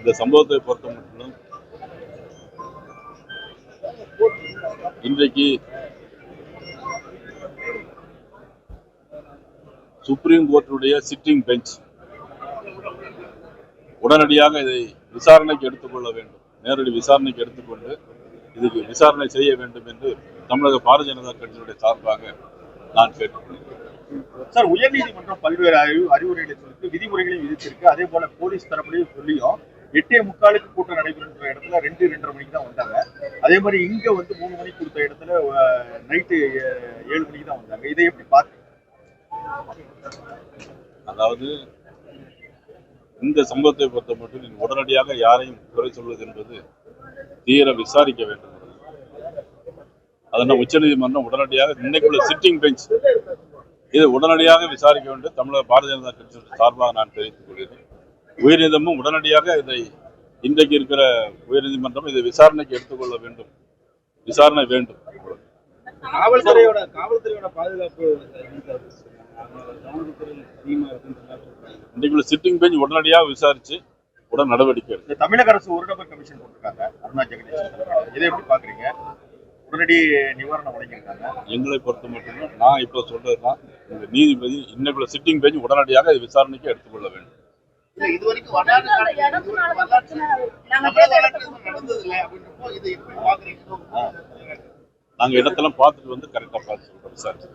இந்த சம்பவத்தை பொறுத்த மட்டும் இன்றைக்கு சுப்ரீம் கோர்ட்டுடைய சிட்டிங் பெஞ்ச் உடனடியாக இதை விசாரணைக்கு எடுத்துக்கொள்ள வேண்டும். நேரடி விசாரணைக்கு எடுத்துக்கொண்டு இதுக்கு விசாரணை செய்ய வேண்டும் என்று தமிழக பாரதிய ஜனதா கட்சியினுடைய சார்பாக நான் கேட்டுக்கொள்கிறேன். சார் உயர்நீதிமன்றம் பல்வேறு அறிவு அறிவுரைகளை சொல்லிட்டு விதிமுறைகளையும் விதிச்சிருக்கு. அதே போல போலீஸ் தரப்புலையும் சொல்லியும் எட்டே முக்காலுக்கு கூட்டம் நடைபெறுன்ற இடத்துல ரெண்டு ரெண்டரை மணிக்கு தான் வந்தாங்க. அதே மாதிரி இங்க வந்து மூணு மணிக்கு கொடுத்த இடத்துல நைட்டு ஏழு மணிக்கு தான் வந்தாங்க. இதை எப்படி பார்த்து அதாவது இந்த சம்பவத்தை பொறுத்த மட்டும் உடனடியாக யாரையும் குறை சொல்வது என்பது தீர விசாரிக்க வேண்டும். அதனால் உச்சநீதிமன்றம் உடனடியாக இன்னைக்குள்ள சிட்டிங் பெஞ்ச் இதை உடனடியாக விசாரிக்க வேண்டும். தமிழக பாரதிய ஜனதா கட்சி சார்பாக நான் தெரிவித்துக் கொள்கிறேன். உயர்நீதிமன்றம் உடனடியாக இதை இன்றைக்கு இருக்கிற உயர்நீதிமன்றம் இதை விசாரணைக்கு எடுத்துக்கொள்ள வேண்டும். விசாரணை வேண்டும். காவல்துறையோட காவல்துறையோட பாதுகாப்பு இன்றைக்குள்ள சிட்டிங் பெஞ்ச் உடனடியாக விசாரிச்சு உடன் நடவடிக்கை இந்த தமிழக அரசு ஒரு நபர் கமிஷன் போட்டிருக்காங்க அருணா ஜெகதீஷ். இதை எப்படி பாக்குறீங்க உடனடி நிவாரணம் வழங்கியிருக்காங்க. எங்களை பொறுத்த மட்டும் நான் இப்போ சொல்றதுதான் இந்த நீதிபதி இன்னைக்குள்ள சிட்டிங் பெஞ்ச் உடனடியாக விசாரணைக்கு எடுத்துக்கொள்ள வேண்டும். இது வரைக்கும் நாங்க இடத்தெல்லாம் பார்த்துட்டு வந்து கரெக்டா பார்த்து சொல்றோம் விசாரிச்சு